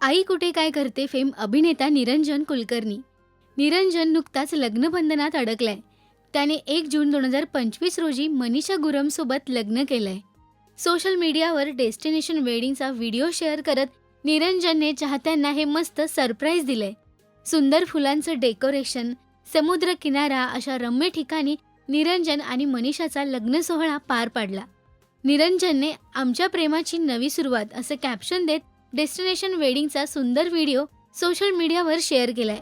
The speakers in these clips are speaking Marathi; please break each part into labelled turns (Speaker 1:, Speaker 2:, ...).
Speaker 1: आई कुठे काय करते फेम अभिनेता निरंजन कुलकर्णी. निरंजन नुकताच लग्नबंधनात अडकलाय. त्याने एक जून दोन हजार पंचवीस रोजी मनीषा गुरमसोबत लग्न केलंय. सोशल मीडियावर डेस्टिनेशन वेडिंगचा व्हिडिओ शेअर करत निरंजनने चाहत्यांना हे मस्त सरप्राईज दिलंय. सुंदर फुलांचं डेकोरेशन समुद्र किनारा अशा रम्य ठिकाणी निरंजन आणि मनीषाचा लग्न सोहळा पार पाडला. निरंजनने आमच्या प्रेमाची नवी सुरुवात असं कॅप्शन देत डेस्टिनेशन वेडिंगचा सुंदर व्हिडिओ सोशल मीडियावर शेअर केलाय.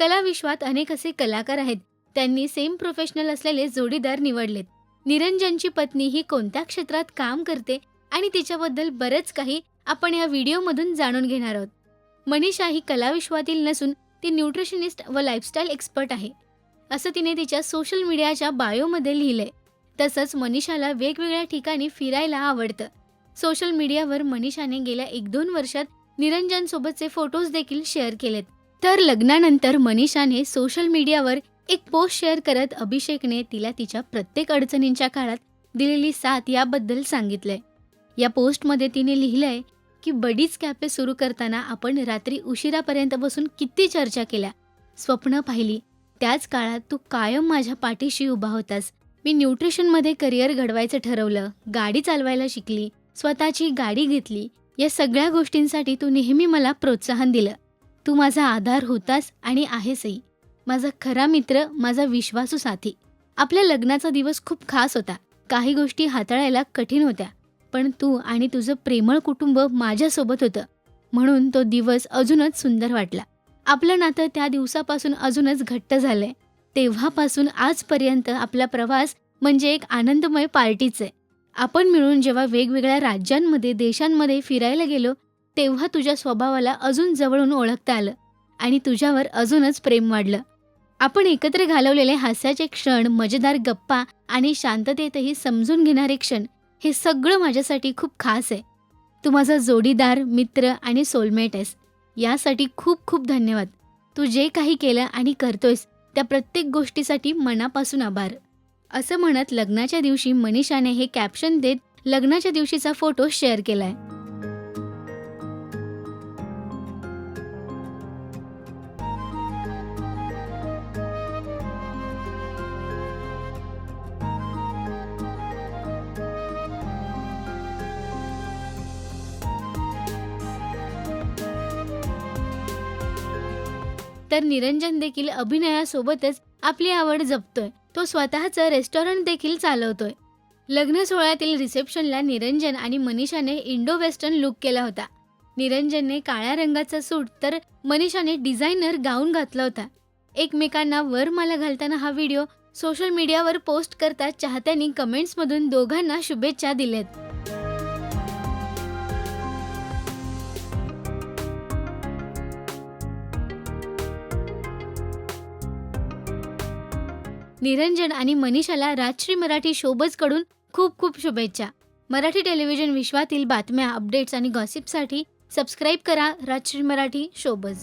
Speaker 1: कला विश्वात अनेक असे कलाकार आहेत. त्यांनी सेम प्रोफेशनल असलेले जोडीदार निवडलेत. निरंजनची पत्नी ही कोणत्या क्षेत्रात काम करते आणि तिच्याबद्दल बरंच काही आपण या व्हिडिओमधून जाणून घेणार आहोत. मनीषा ही कलाविश्वातील नसून ती न्यूट्रिशनिस्ट व लाईफस्टाईल एक्सपर्ट आहे. असं तिने तिच्या सोशल मीडियाच्या बायोमध्ये लिहिलंय. तसंच मनीषाला वेगवेगळ्या ठिकाणी फिरायला आवडतं. सोशल मीडियावर मनीषाने गेल्या एक दोन वर्षात निरंजनसोबतचे फोटोज देखील शेअर केलेत. तर लग्नानंतर मनीषाने सोशल मीडियावर एक पोस्ट शेअर करत अभिषेकने तिला तिच्या प्रत्येक अडचणींच्या काळात दिलेली साथ याबद्दल सांगितलंय. या पोस्टमध्ये तिने लिहिलंय की बडीच कॅफे सुरू करताना आपण रात्री उशिरापर्यंत बसून किती चर्चा केल्या. स्वप्न पाहिली त्याच काळात तू कायम माझ्या पाठीशी उभा होतास. मी न्यूट्रिशनमध्ये करिअर घडवायचं ठरवलं गाडी चालवायला शिकली स्वतःची गाडी घेतली या सगळ्या गोष्टींसाठी तू नेहमी मला प्रोत्साहन दिलं. तू माझा आधार होतास आणि आहेसही माझा खरा मित्र माझा विश्वासू साथी. आपल्या लग्नाचा दिवस खूप खास होता. काही गोष्टी हाताळायला कठीण होत्या. पण तू आणि तुझं प्रेमळ कुटुंब माझ्यासोबत होतं. म्हणून तो दिवस अजूनच सुंदर वाटला. आपलं नातं त्या दिवसापासून अजूनच घट्ट झालंय. तेव्हापासून आजपर्यंत आपला प्रवास म्हणजे एक आनंदमय पार्टीच आहे. आपण मिळून जेव्हा वेगवेगळ्या राज्यांमध्ये देशांमध्ये फिरायला गेलो तेव्हा तुझ्या स्वभावाला अजून जवळून ओळखता आलं आणि तुझ्यावर अजूनच प्रेम वाढलं. आपण एकत्र घालवलेले हास्याचे क्षण मजेदार गप्पा आणि शांततेतही समजून घेणारे क्षण हे सगळं माझ्यासाठी खूप खास आहे. तू माझा जोडीदार मित्र आणि सोलमेट आहेस. यासाठी खूप खूप धन्यवाद. तू जे काही केलं आणि करतोयस त्या प्रत्येक गोष्टीसाठी मनापासून आभार. असं म्हणत लग्नाच्या दिवशी मनीषाने हे कॅप्शन देत लग्नाच्या दिवशीचा फोटो शेअर केलाय. तर निरंजन देखील अभिनयासोबतच आपली आवड जपतोय. तो स्वतःचं रेस्टॉरंट देखील चालवतोय. लग्न सोहळ्यातील रिसेप्शनला निरंजन आणि मनीषाने इंडो वेस्टर्न लुक केला होता. निरंजनने काळ्या रंगाचा सूट तर मनीषाने डिझायनर गाऊन घातला होता. एकमेकांना वरमाला घालताना हा व्हिडिओ सोशल मीडियावर पोस्ट करता चाहत्यांनी कमेंट्समधून दोघांना शुभेच्छा दिल्यात. निरंजन आणि मनीषाला राजश्री मराठी शोबजकडून खूप खूप शुभेच्छा. मराठी टेलिव्हिजन विश्वातील बातम्या अपडेट्स आणि गॉसिपसाठी सबस्क्राईब करा राजश्री मराठी शोबज.